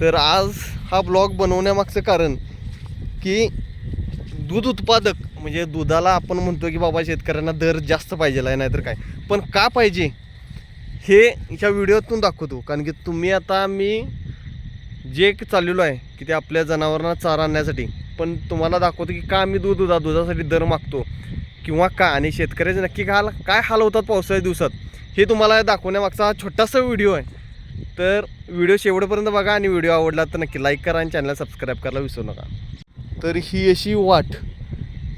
तर आज हा ब्लॉग बनवण्यामागचं कारण की दूध उत्पादक म्हणजे दुधाला आपण म्हणतो की बाबा शेतकऱ्यांना दर जास्त पाहिजे आहे नाहीतर काय. पण का पाहिजे? हे ह्या व्हिडिओतून दाखवतो. कारण की तुम्ही आता मी जे चाललेलो आहे की ते आपल्या जनावरांना चारा आणण्यासाठी पण तुम्हाला दाखवतो की का आम्ही दूध दुधा दुधासाठी दर मागतो किंवा का? आणि शेतकऱ्याचे नक्की हाल काय हाल होतात पावसाळ्या दिवसात हे तुम्हाला दाखवण्यामागचा हा छोटासा व्हिडिओ आहे. तर व्हिडिओ शेवटपर्यंत बघा आणि व्हिडिओ आवडला तर नक्की लाईक करा आणि चॅनलला सबस्क्राईब करायला विसरू नका. तर ही अशी वाट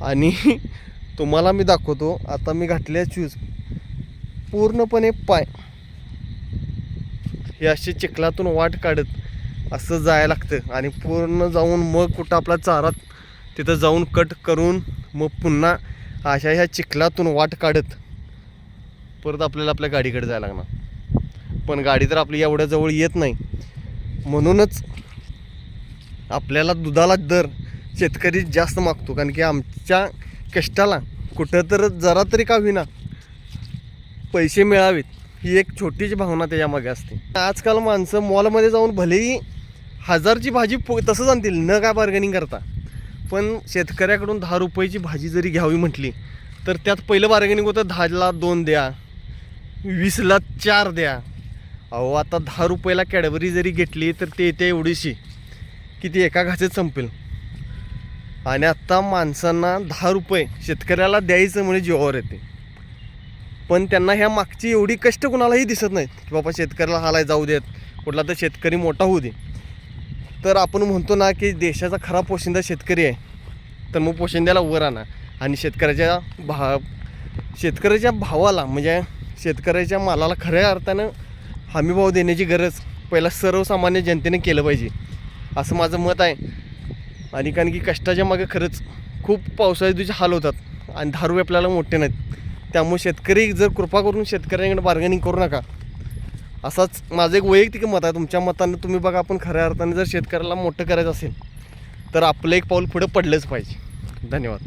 आणि तुम्हाला मी दाखवतो. आता मी घातल्या शूज पूर्णपणे पाय. हे असे चिखलातून वाट काढत असं जायला लागतं. आणि पूर्ण जाऊन मग कुठं आपला चारा तिथं जाऊन कट करून मग पुन्हा अशा ह्या चिखलातून वाट काढत परत आपल्याला आपल्या गाडीकडे जायला लागणार. पण गाडी तर आपली एवढ्या जवळ येत नाही. म्हणूनच आपल्याला दुधाला दर शेतकरी जास्त मागतो. कारण की आमच्या कष्टाला कुठं तर जरा तरी का होईना पैसे मिळावेत. ही एक छोटीशी भावना त्याच्यामागे असते. आजकाल माणसं मॉलमध्ये जाऊन भलेही हजारची भाजी पो तसंच आणतील न काय बार्गेनिंग करता. पण शेतकऱ्याकडून दहा रुपयाची भाजी जरी घ्यावी म्हटली तर त्यात पहिलं बार्गेनिंग होतं दहाला दोन द्या वीसला चार द्या. अहो आता दहा रुपयाला कॅडबरी जरी घेतली तर ते येते एवढीशी. की ती एका घासेत संपेल. आणि आत्ता माणसांना दहा रुपये शेतकऱ्याला द्यायचं म्हणजे जीवावर येते. पण त्यांना ह्या मागची एवढी कष्ट कुणालाही दिसत नाहीत की बाबा शेतकऱ्याला हालाय जाऊ देत कुठला तर शेतकरी मोठा होऊ दे. तर आपण म्हणतो ना की देशाचा खरा पोशिंदा शेतकरी आहे. तर मग पोशिंद्याला वर आणा. आणि शेतकऱ्याच्या भा शेतकऱ्याच्या भावाला म्हणजे शेतकऱ्याच्या मालाला खऱ्या अर्थानं हमीभाव देण्याची गरज पहिला सर्वसामान्य जनतेने केलं पाहिजे. असं माझं मत आहे. आणि कारण की कष्टाच्या मागे खरंच खूप पावसाळ्या दिवशी हाल होतात आणि दारू आपल्याला मोठे नाहीत. त्यामुळे शेतकरी जर कृपा करून शेतकऱ्यांकडे बार्गेनिंग करू नका. असाच माझं एक वैयक्तिक मत आहे. तुमच्या मतानं तुम्ही बघा आपण खऱ्या अर्थाने जर शेतकऱ्याला मोठं करायचं असेल तर आपलं एक पाऊल पुढं पडलंच पाहिजे. धन्यवाद.